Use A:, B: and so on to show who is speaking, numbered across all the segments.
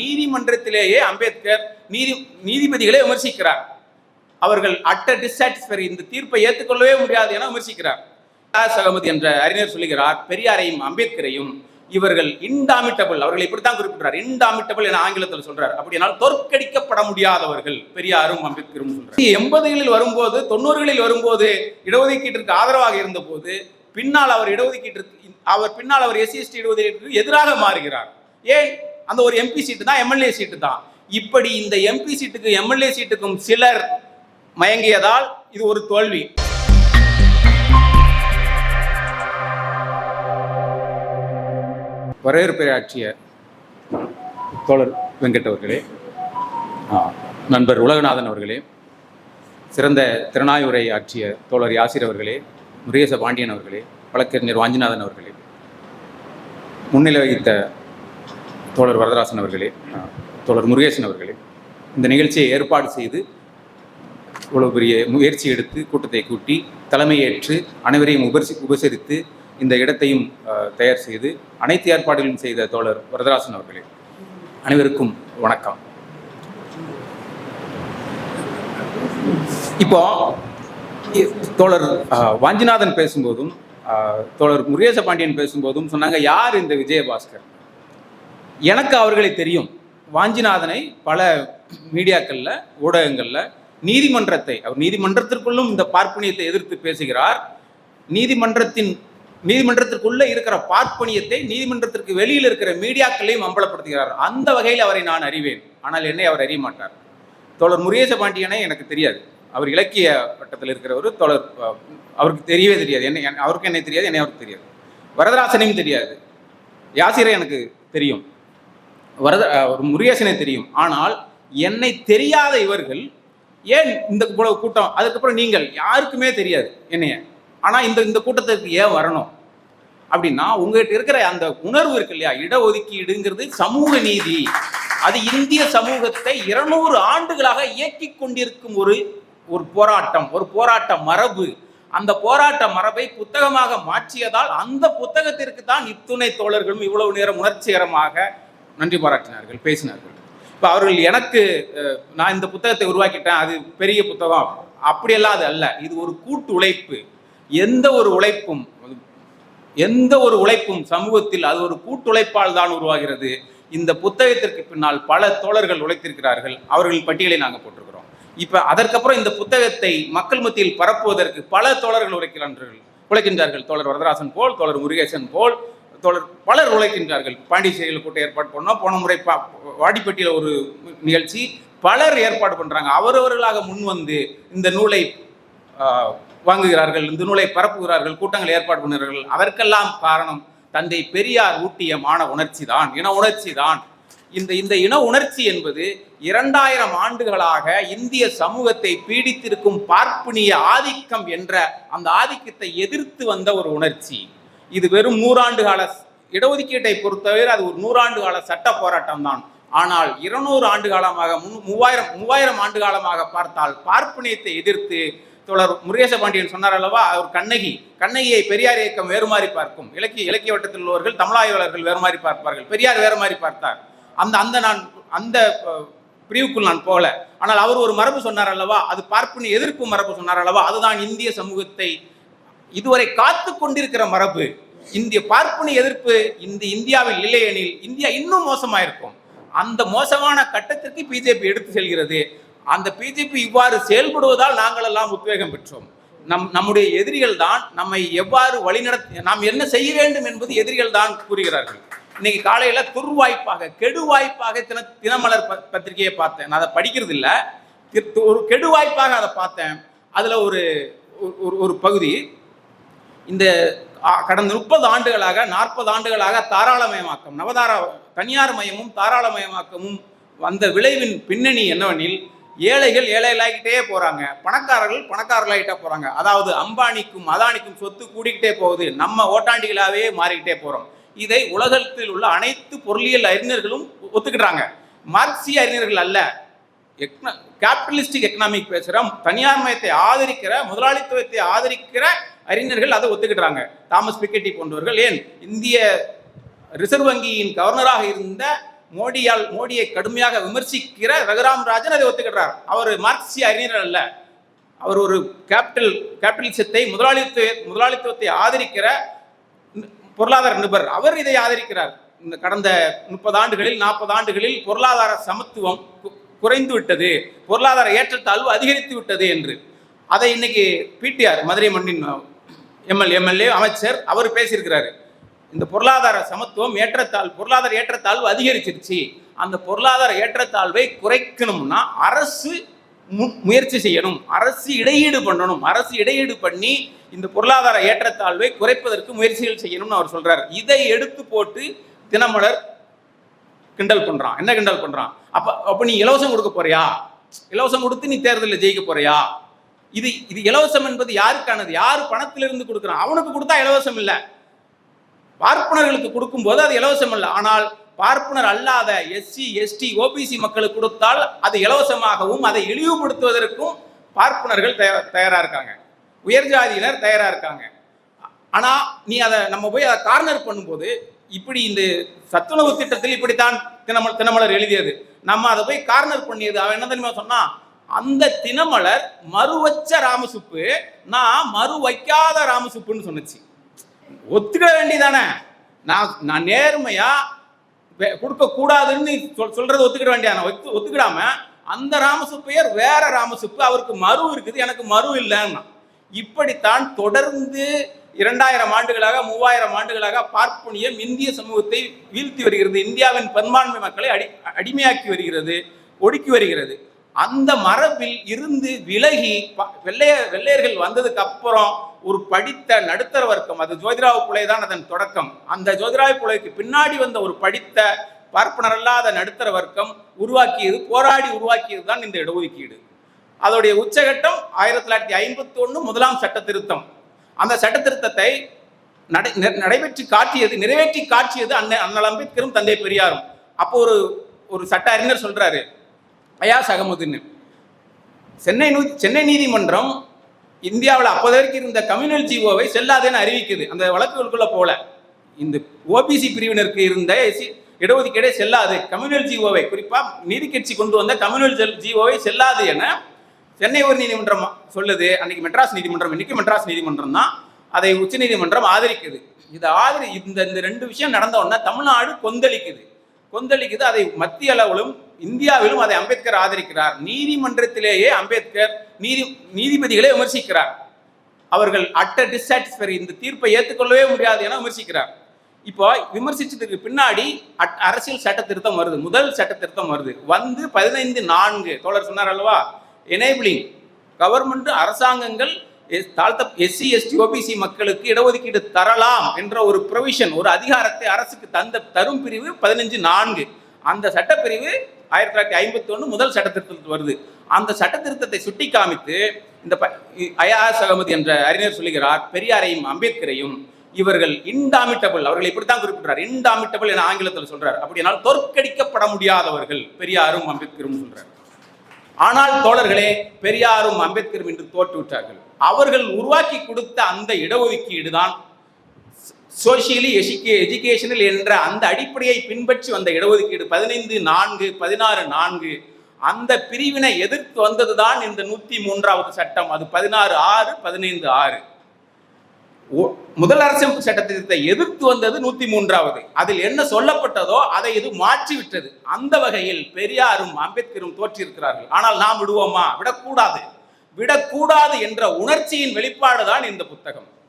A: நீதிமன்றத்திலேயே அம்பேத்கர் நீதி நீதிபதிகளை விமர்சிக்கிறார். அவர்கள் அட்ட டிஸ்சாட்டிஸ்ஃபை இந்த தீர்ப்பை ஏற்றுக்கொள்ளவே முடியாது என விமர்சிக்கிறார். சகமதி என்ற அறிஞர் சொல்லுகிறார் பெரியாரையும் அம்பேத்கரையும் இவர்கள் இன்டாமிட்டபிள் அவர்களை இப்படித்தான் குறிப்பிட்டார் இன்டாமிட்டபிள் என ஆங்கிலத்தில் சொல்றார். அப்படினால் தோற்கடிக்கப்பட முடியாதவர்கள் பெரியாரும் அம்பேத்கரும் சொல்றார். எண்பதுகளில் வரும்போது தொண்ணூறுகளில் வரும்போது இடஒதுக்கீட்டிற்கு ஆதரவாக இருந்தபோது பின்னால் அவர் இடஒதுக்கீட்டிற்கு அவர் பின்னால் அவர் எஸ்சி எஸ்டி இடஒதுக்கீட்டிற்கு எதிராக மாறுகிறார். ஏன்? அந்த ஒரு எம்பி சீட்டு தான் எம்எல்ஏ சீட்டு தான். இப்படி இந்த எம்பி சீட்டுக்கு எம்எல்ஏ சீட்டுக்கும் சிலர் மயங்கியதால் இது ஒரு தோல்வி. வரவேற்பை ஆட்சிய தோழர் வெங்கட் அவர்களே நண்பர் உலகநாதன் அவர்களே சிறந்த திறனாய்வுரை ஆற்றிய தோழர் யாசிர் அவர்களே முருகேச பாண்டியன் அவர்களே வழக்கறிஞர் வாஞ்சிநாதன் அவர்களே முன்னிலை வகித்த தோழர் வரதராசன் அவர்களே தோழர் முருகேசன் அவர்களே இந்த நிகழ்ச்சியை ஏற்பாடு செய்து இவ்வளோ பெரிய முயற்சி எடுத்து கூட்டத்தை கூட்டி தலைமையேற்று அனைவரையும் உபசி உபசரித்து இந்த இடத்தையும் தயார் செய்து அனைத்து ஏற்பாடுகளும் செய்த தோழர் வரதராசன் அவர்களே அனைவருக்கும் வணக்கம். இப்போ தோழர் வாஞ்சிநாதன் பேசும்போதும் தோழர் முருகேச பாண்டியன் பேசும்போதும் சொன்னாங்க யார் இந்த விஜயபாஸ்கர்? எனக்கு அவர்களை தெரியும். வாஞ்சிநாதனை பல மீடியாக்களில் ஊடகங்களில் நீதிமன்றத்தை அவர் நீதிமன்றத்திற்குள்ளும் இந்த பார்ப்பனியத்தை எதிர்த்து பேசுகிறார். நீதிமன்றத்தின் நீதிமன்றத்திற்குள்ள இருக்கிற பார்ப்பனியத்தை நீதிமன்றத்திற்கு வெளியில் இருக்கிற மீடியாக்களையும் அம்பலப்படுத்துகிறார். அந்த வகையில் அவரை நான் அறிவேன். ஆனால் என்னை அவர் அறிய மாட்டார். தோழர் முருகேச பாண்டியனை எனக்கு தெரியாது. அவர் இலக்கிய வட்டத்தில் இருக்கிறவர் தோழர் அவருக்கு தெரியவே தெரியாது. என்ன அவருக்கு என்னை தெரியாது என்னை அவருக்கு தெரியாது. வரதராசனையும் தெரியாது. யாசிரை எனக்கு தெரியும். வரத ஒரு முருகேசனை தெரியும். ஆனால் என்னை தெரியாத இவர்கள் ஏன் இந்த இவ்வளவு கூட்டம்? அதுக்கப்புறம் நீங்கள் யாருக்குமே தெரியாது என்னைய. ஆனால் இந்த இந்த கூட்டத்திற்கு ஏன் வரணும்? அப்படின்னா உங்ககிட்ட இருக்கிற அந்த உணர்வு இருக்கு இல்லையா? இடஒதுக்கீடுங்கிறது சமூக நீதி. அது இந்திய சமூகத்தை இருநூறு ஆண்டுகளாக இயக்கி கொண்டிருக்கும் ஒரு ஒரு போராட்டம் ஒரு போராட்ட மரபு. அந்த போராட்ட மரபை புத்தகமாக மாற்றியதால் அந்த புத்தகத்திற்கு தான் இத்துணை தோழர்களும் இவ்வளவு நேரம் உணர்ச்சிகரமாக நன்றி பாராட்டினார்கள் பேசினார்கள். இப்போ அவர்கள் எனக்கு நான் இந்த புத்தகத்தை உருவாக்கிட்டேன் அது பெரிய புத்தகம். அப்படியெல்லாம் அது அல்ல. இது ஒரு கூட்டு உழைப்பு. எந்த ஒரு உழைப்பும் எந்த ஒரு உழைப்பும் சமூகத்தில் அது ஒரு கூட்டுழைப்பால் தான் உருவாகிறது. இந்த புத்தகத்திற்கு பின்னால் பல தோழர்கள் உழைத்திருக்கிறார்கள். அவர்களின் பட்டியலை நாங்கள் போட்டிருக்கிறோம். இப்போ அதற்கப்புறம் இந்த புத்தகத்தை மக்கள் மத்தியில் பரப்புவதற்கு பல தோழர்கள் உழைக்கிறார்கள் உழைக்கின்றார்கள். தோழர் வரதராசன் போல் தோழர் முருகேசன் போல் தோழர் பலர் உழைக்கின்றார்கள். பாண்டிச்சேரியில் கூட்டம் ஏற்பாடு பண்ணோம். போன முறை பா வாடிப்பட்டியில் ஒரு நிகழ்ச்சி. பலர் ஏற்பாடு பண்ணுறாங்க அவரவர்களாக முன் வந்து இந்த நூலை வாங்குகிறார்கள் இந்த நூலை பரப்புகிறார்கள் கூட்டங்கள் ஏற்பாடு பண்ணுகிறார்கள். அதற்கெல்லாம் காரணம் தந்தை பெரியார் ஊட்டிய மான உணர்ச்சி தான் இன உணர்ச்சி தான். இந்த இந்த இன உணர்ச்சி என்பது இரண்டாயிரம் ஆண்டுகளாக இந்திய சமூகத்தை பீடித்திருக்கும் பார்ப்பனிய ஆதிக்கம் என்ற அந்த ஆதிக்கத்தை எதிர்த்து வந்த ஒரு உணர்ச்சி. இது வெறும் நூறாண்டு கால இடஒதுக்கீட்டை பொறுத்தவரை அது ஒரு நூறாண்டு கால சட்ட போராட்டம் தான் ஆனால் இருநூறு ஆண்டு காலமாக முன் மூவாயிரம் மூவாயிரம் ஆண்டு காலமாக பார்த்தால் பார்ப்பனியத்தை எதிர்த்து தோழர் முருகேச பாண்டியன் சொன்னார் அல்லவா அவர் கண்ணகி கண்ணகியை பெரியார் இயக்கம் வேறு மாதிரி பார்க்கும். இலக்கிய இலக்கிய வட்டத்தில் உள்ளவர்கள் தமிழாய்வாளர்கள் வேறு மாதிரி பார்ப்பார்கள். பெரியார் வேறு மாதிரி பார்த்தார். அந்த அந்த நான் அந்த பிரிவுக்குள் நான் போகல. ஆனால் அவர் ஒரு மரபு சொன்னார் அல்லவா அது பார்ப்பனிய எதிர்ப்பு மரபு சொன்னார் அல்லவா அதுதான் இந்திய சமூகத்தை இதுவரை காத்து கொண்டிருக்கிற மரபு இந்திய பார்ப்பனி எதிர்ப்பு இந்த இந்தியாவில் இல்லையெனில் இந்தியா இன்னும் மோசமாயிருக்கும். அந்த மோசமான கட்டத்திற்கு பிஜேபி எடுத்து செல்கிறது. அந்த பிஜேபி இவ்வாறு செயல்படுவதால் நாங்கள் எல்லாம் உத்வேகம் பெற்றோம். நம் நம்முடைய எதிரிகள் தான் நம்மை எவ்வாறு வழிநடத்த நாம் என்ன செய்ய வேண்டும் என்பது எதிரிகள் தான் கூறுகிறார்கள். இன்னைக்கு காலையில துர்வாய்ப்பாக கெடுவாய்ப்பாக தின தினமலர் ப- பத்திரிகையை பார்த்தேன். நான் அதை படிக்கிறது இல்லை ஒரு கெடுவாய்ப்பாக அதை பார்த்தேன். அதுல ஒரு ஒரு ஒரு பகுதி இந்த கடந்த முப்பது ஆண்டுகளாக நாற்பது ஆண்டுகளாக தாராளமயமாக்கம் நவதாரா தனியார் மயமும் தாராளமயமாக்கமும் வந்த விளைவின் பின்னணி என்னவெனில் ஏழைகள் ஏழைகளாகிட்டே போகிறாங்க பணக்காரர்கள் பணக்காரர்களாகிட்டே போகிறாங்க அதாவது அம்பானிக்கும் அதானிக்கும் சொத்து கூடிக்கிட்டே போகுது. நம்ம ஓட்டாண்டிகளாகவே மாறிக்கிட்டே போகிறோம் இதை உலகத்தில் உள்ள அனைத்து பொருளியல் அறிஞர்களும் ஒத்துக்கிட்டாங்க. மார்க்சிய அறிஞர்கள் அல்ல. கேபிட்டலிஸ்டிக் எக்கனாமிக் பேசுகிற தனியார் மயத்தை ஆதரிக்கிற முதலாளித்துவத்தை ஆதரிக்கிற அறிஞர்கள் அதை ஒத்துக்கிட்டாங்க தாமஸ் பிக்கெட்டி போன்றவர்கள் ஏன்? இந்திய ரிசர்வ் வங்கியின் கவர்னராக இருந்த மோடியால் மோடியை கடுமையாக விமர்சிக்கிற ரகுராம் ராஜன் அதை ஒத்துக்கிட்டார் அவர் மார்க்சிய அறிஞர் அல்ல. அவர் ஒரு கேபிட்டல் கேபிட்டலிசத்தை முதலாளித்துவ முதலாளித்துவத்தை ஆதரிக்கிற பொருளாதார நிபர் அவர் இதை ஆதரிக்கிறார். இந்த கடந்த முப்பது ஆண்டுகளில் நாற்பது ஆண்டுகளில் பொருளாதார சமத்துவம் குறைந்து விட்டது. பொருளாதார ஏற்றத்தாழ்வு அதிகரித்து விட்டது என்று. அதை இன்னைக்கு பிடிஆர் மதுரை மண்ணின் எம்எல் எம்எல்ஏ அமைச்சர் அவர் பேசியிருக்கிறாரு. இந்த பொருளாதார சமத்துவம் ஏற்றத்தாழ் பொருளாதார ஏற்றத்தாழ்வு அதிகரிச்சிருச்சு. அந்த பொருளாதார ஏற்றத்தாழ்வை குறைக்கணும்னா அரசு மு- முயற்சி செய்யணும். அரசு இடையீடு பண்ணணும். அரசு இடையீடு பண்ணி இந்த பொருளாதார ஏற்றத்தாழ்வை குறைப்பதற்கு முயற்சிகள் செய்யணும்னு அவர் சொல்றாரு. இதை எடுத்து போட்டு தினமலர் கிண்டல் பண்றான். என்ன கிண்டல் பண்றான்? அப்ப அப்ப நீ இலவசம் கொடுக்க போறியா? இலவசம் கொடுத்து நீ தேர்தலில் ஜெயிக்க போறியா? இது இது இலவசம் என்பது யாருக்கானது? யார் பணத்திலிருந்து கொடுக்குறான்? அவனுக்கு கொடுத்தா இலவசம் இல்லை. பார்ப்பனர்களுக்கு கொடுக்கும்போது அது இலவசம் இல்லை. ஆனால் பார்ப்பனர் அல்லாத எஸ்சி எஸ்டி ஓபிசி மக்களுக்கு கொடுத்தால் அது இலவசமாகவும் அதை இழிவுபடுத்துவதற்கும் பார்ப்பனர்கள் தயா- தயாரா இருக்காங்க. உயர் ஜாதியினர் தயாரா இருக்காங்க. ஆனா நீ அதை நம்ம போய் அதை கார்னர் பண்ணும்போது இப்படி இந்த சத்துணவு திட்டத்தில் இப்படித்தான் தினமல தினமலர் எழுதியது. நம்ம அதை போய் கார்னர் பண்ணியது அவன் என்ன தெரியுமா சொன்னா அந்த தினமலர் மறுவச்ச ராமசுப்பு நான் மறு வைக்காத ராமசுப்புன்னு சொன்னுச்சு. ஒத்துக்க வேண்டியதானே? நான் நான் நேர்மையா கொடுக்க கூடாதுன்னு சொல் சொல்றது ஒத்துக்கிட வேண்டியதானே? ஒத்து ஒத்துக்கிடாம அந்த ராமசுப்பையர் வேற ராமசுப்பு அவருக்கு மறு இருக்குது எனக்கு மறு இல்லைன்னா. இப்படித்தான் தொடர்ந்து இரண்டாயிரம் ஆண்டுகளாக மூவாயிரம் ஆண்டுகளாக பார்ப்பனியம் இந்திய சமூகத்தை வீழ்த்தி வருகிறது. இந்தியாவின் பெரும்பான்மை மக்களை அடி அடிமையாக்கி வருகிறது ஒடுக்கி வருகிறது. அந்த மரபில் இருந்து விலகி ப- வெள்ளைய வெள்ளையர்கள் வந்ததுக்கு அப்புறம் ஒரு படித்த நடுத்தர வர்க்கம் அது ஜோதிராவ் புலை தான் அதன் தொடக்கம். அந்த ஜோதிராவு புலைக்கு பின்னாடி வந்த ஒரு படித்த பார்ப்பனர் அல்லாத நடுத்தர வர்க்கம் உருவாக்கியது போராடி உருவாக்கியது தான் இந்த இடஒதுக்கீடு. அதோடைய உச்சகட்டம் ஆயிரத்தி தொள்ளாயிரத்தி ஐம்பத்தி ஒன்று முதலாம் சட்ட திருத்தம் அந்த சட்ட திருத்தத்தை நடை நடைபெற்று காட்டியது நிறைவேற்றி காட்டியது அண்ணன் அண்ணல் அம்பேத்கரும் தந்தை பெரியாரும். அப்போ ஒரு ஒரு சட்ட அறிஞர் சொல்றாரு அயாஸ் அகமதுன்னு சென்னை நூ சென்னை நீதிமன்றம் இந்தியாவில் அப்போது வரைக்கும் இருந்த கம்யூனல் ஜிஓவை செல்லாதேன்னு அறிவிக்குது. அந்த வழக்குகளுக்குள்ளே போல. இந்த ஓபிசி பிரிவினருக்கு இருந்த எஸ்சி இடஒதுக்கீடே செல்லாது. கம்யூனல் ஜிஓவை குறிப்பாக நீதி கட்சி கொண்டு வந்த கம்யூனல் ஜிஓவை செல்லாது என சென்னை உயர் நீதிமன்றம் சொல்லுது. அன்னைக்கு மெட்ராஸ் நீதிமன்றம் இன்னைக்கு மெட்ராஸ் நீதிமன்றம் தான் அதை உச்சநீதிமன்றம் ஆதரிக்குது. இது ஆதரி இந்த இந்த ரெண்டு விஷயம் நடந்த உடனே தமிழ்நாடு கொந்தளிக்குது. கொந்தளிக்குது. அதை மத்திய அளவிலும் இந்தியாவிலும் அதை அம்பேத்கர் ஆதரிக்கிறார். நீதிமன்றத்திலேயே அம்பேத்கர் நீதி நீதிபதிகளை விமர்சிக்கிறார். அவர்கள் அட்ட டிசாட்டிஸ்பரி இந்த தீர்ப்பை ஏற்றுக்கொள்ளவே முடியாது என விமர்சிக்கிறார். இப்போ விமர்சிச்சதுக்கு பின்னாடி அட்- அரசியல் சட்ட திருத்தம் வருது. முதல் சட்ட திருத்தம் வருது. வந்து பதினைந்து நான்கு தோழர் சொன்னார் அல்லவா? எனேபிளிங் கவர்மெண்ட் அரசாங்கங்கள் தாழ்த்த எஸ்சி எஸ்டி ஓபிசி மக்களுக்கு இடஒதுக்கீடு தரலாம் என்ற ஒரு ப்ரொவிஷன் ஒரு அதிகாரத்தை அரசுக்கு தந்த தரும் பிரிவு பதினஞ்சு நான்கு. அந்த சட்டப்பிரிவு ஆயிரத்தி தொள்ளாயிரத்தி ஐம்பத்தி ஒன்று முதல் சட்ட திருத்தத்தில் வருது. அந்த சட்ட திருத்தத்தை சுட்டி காமித்து இந்த அயாஸ் அகமது என்ற அறிஞர் சொல்லுகிறார் பெரியாரையும் அம்பேத்கரையும் இவர்கள் இன்டாமிட்டபிள் அவர்களை இப்படித்தான் குறிப்பிட்டார் இன்டாமிட்டபிள் என ஆங்கிலத்தில் சொல்றார். அப்படினால் தோற்கடிக்கப்பட முடியாதவர்கள் பெரியாரும் அம்பேத்கரும் சொல்றார். ஆனால் தோழர்களே பெரியாரும் அம்பேத்கரும் இன்று தோற்றுவிட்டார்கள். அவர்கள் உருவாக்கி கொடுத்த அந்த இடஒதுக்கீடு தான் சோசியலி எஜுகே எஜுகேஷனல் என்ற அந்த அடிப்படையை பின்பற்றி வந்த இடஒதுக்கீடு பதினைந்து நான்கு பதினாறு நான்கு அந்த பிரிவினை எதிர்த்து வந்ததுதான் இந்த நூத்தி மூன்றாவது சட்டம். அது பதினாறு ஆறு பதினைந்து ஆறு. ஒ- முதல் அரசமைப்பு சட்டத்திட்டத்தை எதிர்த்து வந்தது நூத்தி மூன்றாவது. அதில் என்ன சொல்லப்பட்டதோ அதை இது மாற்றிவிட்டது அந்த வகையில் பெரியாரும் அம்பேத்கரும் தோற்றிருக்கிறார்கள். ஆனால் நாம் விடுவோமா? விடக்கூடாது. விடக்கூடாது என்ற உணர்ச்சியின் வெளிப்பாடு தான் இந்த புத்தகம்.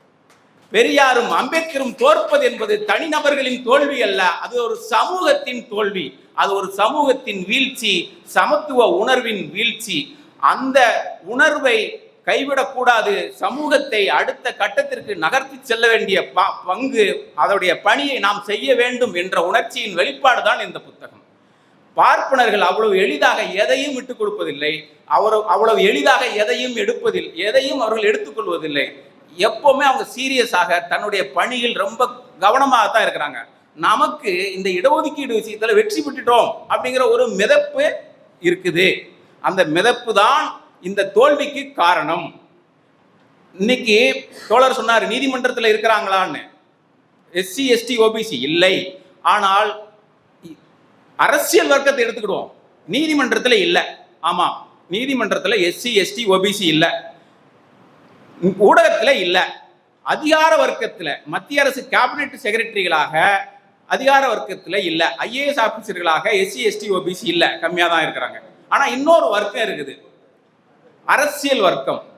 A: பெரியாரும் அம்பேத்கரும் தோற்பது என்பது தனிநபர்களின் தோல்வி அல்ல. அது ஒரு சமூகத்தின் தோல்வி. அது ஒரு சமூகத்தின் வீழ்ச்சி சமத்துவ உணர்வின் வீழ்ச்சி. அந்த உணர்வை கைவிடக்கூடாது. சமூகத்தை அடுத்த கட்டத்திற்கு நகர்த்தி செல்ல வேண்டிய ப- பங்கு அதோடைய பணியை நாம் செய்ய வேண்டும் என்ற உணர்ச்சியின் வெளிப்பாடு தான் இந்த புத்தகம். பார்ப்பனர்கள் அவ்வளவு எளிதாக எதையும் விட்டுக் கொடுப்பதில்லை. அவர் அவ்வளவு எளிதாக எதையும் எடுப்பதில் எதையும் அவர்கள் எடுத்துக்கொள்வதில்லை எப்போவுமே அவங்க சீரியஸாக தன்னுடைய பணியில் ரொம்ப கவனமாக தான் இருக்கிறாங்க. நமக்கு இந்த இடஒதுக்கீடு விஷயத்தில் வெற்றி பெற்றுட்டோம் அப்படிங்கிற ஒரு மிதப்பு இருக்குது. அந்த மிதப்பு தான் இந்த தோல்விக்கு காரணம். இன்னைக்கு தோழர் சொன்னார் நீதிமன்றத்தில் இருக்கிறாங்களான்னு. எஸ்சி எஸ்டி ஓபிசி இல்லை. ஆனால் அரசியல் வர்க்கத்தை எடுத்துக்கிடுவோம். நீதிமன்றத்தில் இல்லை. ஆமாம் நீதிமன்றத்தில் எஸ்சி எஸ்டி ஓபிசி இல்லை. ஊடகத்தில் இல்லை. அதிகார வர்க்கத்தில் மத்திய அரசு கேபினெட் செக்ரட்டரிகளாக அதிகார வர்க்கத்தில் இல்லை. ஐஏஎஸ் ஆஃபீஸர்களாக எஸ்சி எஸ்டி ஓபிசி இல்லை. கம்மியாக தான் இருக்கிறாங்க. ஆனால் இன்னொரு வர்க்கம் இருக்குது. அரசியல் வர்க்கம்.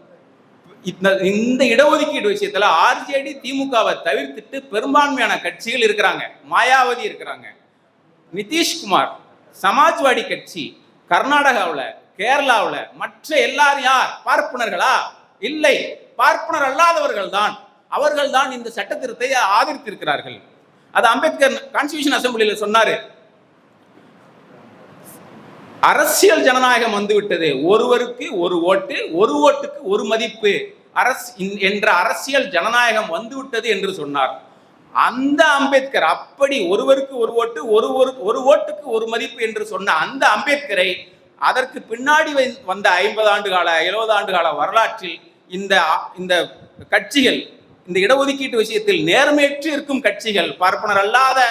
A: இந்த இந்த இடஒதுக்கீடு விஷயத்துல ஆர்ஜேடி திமுகவை தவிர்த்துட்டு பெரும்பான்மையான கட்சிகள் இருக்கிறாங்க. மாயாவதி இருக்கிறாங்க. நிதிஷ்குமார் சமாஜ்வாடி கட்சி கர்நாடகாவில் கேரளாவில் மற்ற எல்லாரும் யார்? பார்ப்பனர்களா? இல்லை. பார்ப்பனர் அல்லாதவர்கள் தான் அவர்கள் தான் இந்த சட்ட திருத்தத்தை ஆதரித்திருக்கிறார்கள். அது அம்பேத்கர் கான்ஸ்டியூஷன் அசம்பிளியில் சொன்னாரு. அரசியல் ஜனநாயகம் வந்துவிட்டது. ஒருவருக்கு ஒரு ஓட்டு ஒரு ஓட்டுக்கு ஒரு மதிப்பு. அரசு இன்- என்ற அரசியல் ஜனநாயகம் வந்துவிட்டது என்று சொன்னார். அந்த அம்பேத்கர் அப்படி ஒருவருக்கு ஒரு ஓட்டு ஒரு ஒரு ஒரு ஓட்டுக்கு ஒரு மதிப்பு என்று சொன்ன அந்த அம்பேத்கரை அதற்கு பின்னாடி வந்- வந்த ஐம்பது ஆண்டு கால எழுபது ஆண்டு கால வரலாற்றில் இந்த இந்த கட்சிகள் இந்த இடஒதுக்கீட்டு விஷயத்தில் நேர்மையற்று இருக்கும் கட்சிகள் பார்ப்பனர் அல்லாத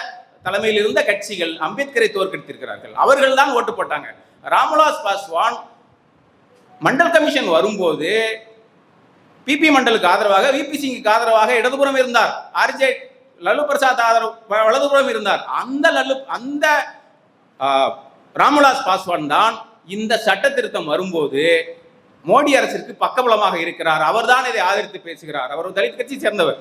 A: தலைமையில் இருந்த கட்சிகள் அம்பேத்கரை தோற்கடித்திருக்கிறார்கள். அவர்கள் தான் ஓட்டு போட்டாங்க. ராமலாஸ் பாஸ்வான் மண்டல் கமிஷன் வரும்போது பிபி மண்டலுக்கு ஆதரவாக விபி சிங்குக்கு ஆதரவாக இடதுபுறம் இருந்தார். ஆர்ஜே லல்லு பிரசாத் ஆதரவு வ- வலதுபுறம் இருந்தார். அந்த லல்லு அந்த ராமலாஸ் பாஸ்வான் தான் இந்த சட்ட திருத்தம் வரும்போது மோடி அரசிற்கு பக்கபலமாக இருக்கிறார். அவர்தான் இதை ஆதரித்து பேசுகிறார். அவர் தலித் கட்சி சேர்ந்தவர்.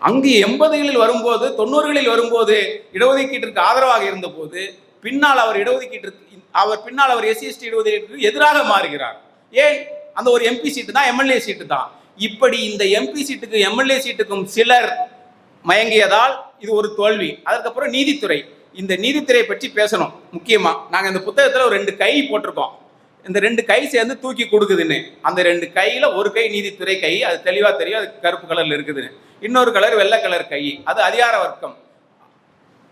A: அங்கு எண்பதுகளில் வரும்போது தொண்ணூறுகளில் வரும்போது இடஒதுக்கீட்டிற்கு ஆதரவாக இருந்தபோது பின்னால் அவர் இடஒதுக்கீட்டிற்கு அவர் பின்னால் அவர் எஸ்சி எஸ்டி இடஒதுக்கீட்டிற்கு எதிராக மாறுகிறார். ஏன்? அந்த ஒரு எம்பி சீட்டு தான் எம்எல்ஏ சீட்டு தான். இப்படி இந்த எம்பி சீட்டுக்கு எம்எல்ஏ சீட்டுக்கும் சிலர் மயங்கியதால் இது ஒரு தோல்வி. அதற்கப்புறம் நீதித்துறை. இந்த நீதித்துறை பற்றி பேசணும். முக்கியமா நாங்கள் இந்த புத்தகத்தில் ஒரு ரெண்டு கை போட்டிருக்கோம். இந்த ரெண்டு கை சேர்ந்து தூக்கி கொடுக்குதுன்னு. அந்த ரெண்டு கையில் ஒரு கை நீதித்துறை கை அது தெளிவாக தெரியும் அது கருப்பு கலரில் இருக்குதுன்னு இன்னொரு கலர் வெள்ளை கலர் கை அது அதிகார வர்க்கம்.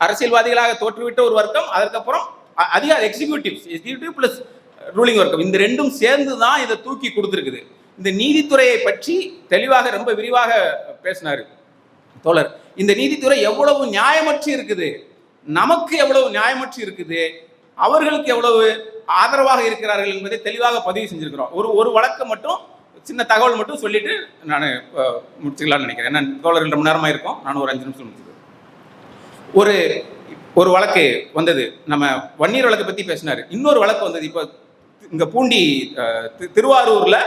A: அரசியல்வாதிகளாக தோற்றுவிட்ட ஒரு வர்க்கம் அதற்கப்புறம் அதிகார எக்ஸிக்யூட்டிவ் எக்ஸிக்யூட்டிவ் பிளஸ் ரூலிங் வர்க்கம். இந்த ரெண்டும் சேர்ந்து தான் இதை தூக்கி கொடுத்துருக்குது. இந்த நீதித்துறையை பற்றி தெளிவாக ரொம்ப விரிவாக பேசினார் தோழர். இந்த நீதித்துறை எவ்வளவு நியாயமற்று இருக்குது? நமக்கு எவ்வளவு நியாயமற்று இருக்குது? அவர்களுக்கு எவ்வளவு ஆதரவாக இருக்கிறார்கள் என்பதை தெளிவாக பதிவு செஞ்சிருக்கிறோம். ஒரு ஒரு வழக்கு மட்டும் சின்ன தகவல் மட்டும் சொல்லிட்டு நான் முடிச்சுக்கலாம்னு நினைக்கிறேன். ஏன்னா தோழர் ரெண்டு மணி நேரமாக இருக்கும். நான் ஒரு அஞ்சு நிமிஷம் முடிச்சுக்கிறேன். ஒரு ஒரு வழக்கு வந்தது. நம்ம வன்னியர் வழக்கை பற்றி பேசினார். இன்னொரு வழக்கு வந்தது. இப்போ இந்த பூண்டி திருவாரூரில்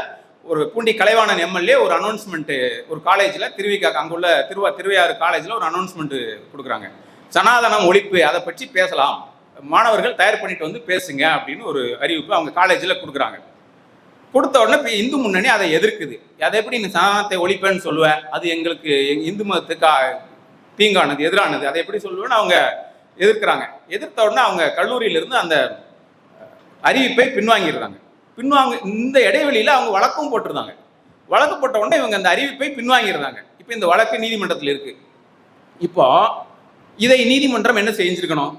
A: ஒரு பூண்டி கலைவாணன் எம்எல்ஏ ஒரு அனௌன்ஸ்மெண்ட்டு ஒரு காலேஜில் திருவிக்கா அங்குள்ள திருவா திருவையாறு காலேஜில் ஒரு அனௌன்ஸ்மெண்ட் கொடுக்குறாங்க. சனாதனம் ஒழிப்பு அதை பற்றி பேசலாம். மாணவர்கள் தயார் பண்ணிட்டு வந்து பேசுங்க அப்படின்னு ஒரு அறிவிப்பு அவங்க காலேஜில் கொடுக்குறாங்க. கொடுத்த உடனே இப்போ இந்து முன்னணி அதை எதிர்க்குது. அதை எப்படி நீ சனாதனத்தை ஒழிப்பேன்னு சொல்லுவேன் அது எங்களுக்கு இந்து மதத்துக்கு தீங்கானது எதிரானது அதை எப்படி சொல்லுவேன்னு அவங்க எதிர்க்கிறாங்க. எதிர்த்த உடனே அவங்க கல்லூரியிலிருந்து அந்த அறிவிப்பை பின்வாங்கிடுறாங்க. பின்வாங்க இந்த இடைவெளியில் அவங்க வழக்கும் போட்டிருந்தாங்க. வழக்கு போட்ட உடனே இவங்க அந்த அறிவிப்பை பின்வாங்கிடுறாங்க. இப்போ இந்த வழக்கு நீதிமன்றத்தில் இருக்கு. இப்போ இதை நீதிமன்றம் என்ன செஞ்சிருக்கணும்?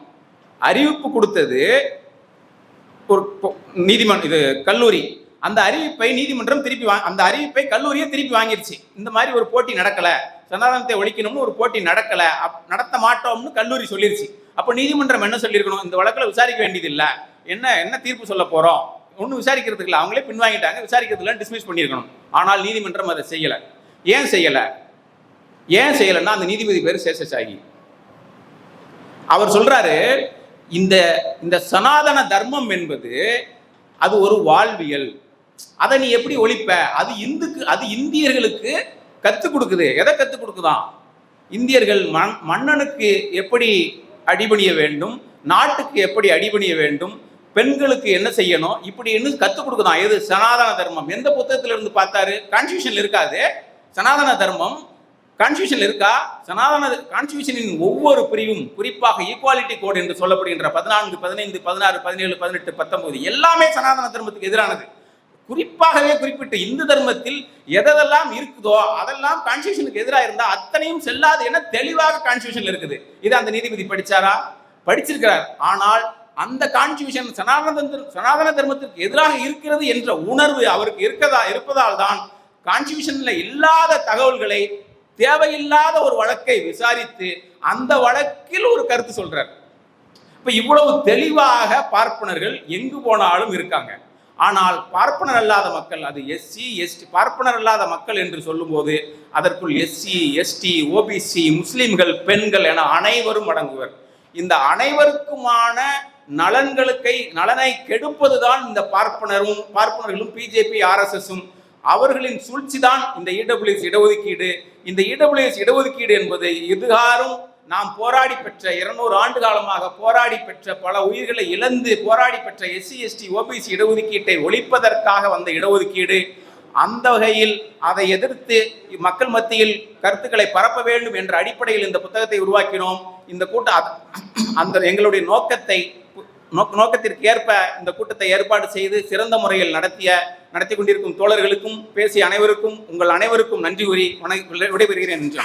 A: அறிவிப்பு கொடுத்தது ஒரு பொ- நீதிமன்றம் இது கல்லூரி. அந்த அறிவிப்பை நீதிமன்றம் திருப்பி வா அந்த அறிவிப்பை கல்லூரியே திருப்பி வாங்கிருச்சு. இந்த மாதிரி ஒரு போட்டி நடக்கல. சனாதனத்தை ஒழிக்கணும்னு ஒரு போட்டி நடக்கல. அப்- நடத்த மாட்டோம்னு கல்லூரி சொல்லிருச்சு. அப்போ நீதிமன்றம் என்ன சொல்லியிருக்கணும்? இந்த வழக்கில் விசாரிக்க வேண்டியது இல்ல என்ன என்ன தீர்ப்பு சொல்ல போறோம்? ஒன்றும் விசாரிக்கிறதுக்கு இல்லை. அவங்களே பின்வாங்கிட்டாங்க. விசாரிக்கிறதுல டிஸ்மிஸ் பண்ணியிருக்கணும். ஆனால் நீதிமன்றம் அதை செய்யலை. ஏன் செய்யலை? ஏன் செய்யலைன்னா அந்த நீதிபதி பேர் சேஷசாகி அவர் சொல்றாரு இந்த இந்த சனாதன தர்மம் என்பது அது ஒரு வாழ்வியல். அதை நீ எப்படி ஒழிப்ப? அது இந்துக்கு அது இந்தியர்களுக்கு கற்றுக் கொடுக்குது. எதை கற்றுக் கொடுக்குதான்? இந்தியர்கள் மண் மன்னனுக்கு எப்படி அடிபணிய வேண்டும்? நாட்டுக்கு எப்படி அடிபணிய வேண்டும்? பெண்களுக்கு என்ன செய்யணும்? இப்படி இன்னும் கொடுக்குதான். எது? சனாதன தர்மம். எந்த புத்தகத்துல இருந்து பார்த்தாரு கான்ஸ்டியூஷன்ல இருக்காது. சனாதன தர்மம் கான்ஸ்டியூஷன் இருக்கா? சனாதன கான்ஸ்டியூஷனின் ஒவ்வொரு பிரிவும் குறிப்பாக ஈக்குவாலிட்டி கோட் என்று சொல்லப்படுகின்ற பதினான்கு பதினைந்து பதினாறு பதினேழு பதினெட்டு பத்தொன்பது எல்லாமே சனாதன தர்மத்துக்கு எதிரானது. குறிப்பாகவே குறிப்பிட்டு இந்து தர்மத்தில் எதெல்லாம் இருக்குதோ அதெல்லாம் கான்ஸ்டியூஷனுக்கு எதிராக இருந்தால் அத்தனையும் செல்லாது என தெளிவாக கான்ஸ்டியூஷன்ல இருக்குது. இது அந்த நீதிபதி படிச்சாரா? படிச்சிருக்கிறார். ஆனால் அந்த கான்ஸ்டியூஷன் சனாதன சனாதன தர்மத்திற்கு எதிராக இருக்கிறது என்ற உணர்வு அவருக்கு இருக்கதா இருப்பதால் தான் கான்ஸ்டியூஷன்ல இல்லாத தகவல்களை தேவையில்லாத ஒரு வழக்கை விசாரித்து அந்த வழக்கில் ஒரு கருத்து சொல்றார். இப்ப இவ்வளவு தெளிவாக பார்ப்பனர்கள் எங்கு போனாலும் இருக்காங்க. ஆனால் பார்ப்பனர் அல்லாத மக்கள் அது எஸ்சி எஸ்டி பார்ப்பனர் அல்லாத மக்கள் என்று சொல்லும்போது அதற்குள் எஸ்சி எஸ்டி ஓபிசி முஸ்லிம்கள் பெண்கள் என அனைவரும் அடங்குவர். இந்த அனைவருக்குமான நலன்களுக்கை நலனை கெடுப்பதுதான் இந்த பார்ப்பனரும் பார்ப்பனர்களும் பிஜேபி ஆர்எஸ்எஸும் அவர்களின் சூழ்ச்சி தான் இந்த இடபிள்யூஎஸ் இடஒதுக்கீடு. இந்த இடபிள்யூஎஸ் இடஒதுக்கீடு என்பது எதுகாரும் நாம் போராடி பெற்ற இருநூறு ஆண்டு காலமாக போராடி பெற்ற பல உயிர்களை இழந்து போராடி பெற்ற எஸ்சி எஸ்டி ஓபிசி இடஒதுக்கீட்டை ஒழிப்பதற்காக வந்த இடஒதுக்கீடு. அந்த வகையில் அதை எதிர்த்து மக்கள் மத்தியில் கருத்துக்களை பரப்ப வேண்டும் என்ற அடிப்படையில் இந்த புத்தகத்தை உருவாக்கினோம். இந்த கூட்டம் அந்த எங்களுடைய நோக்கத்தை நோக்க நோக்கத்திற்கு ஏற்ப இந்த கூட்டத்தை ஏற்பாடு செய்து சிறந்த முறையில் நடத்திய நடத்தி கொண்டிருக்கும் தோழர்களுக்கும் பேசிய அனைவருக்கும் உங்கள் அனைவருக்கும் நன்றி கூறி வண- விடைபெறுகிறேன். என்று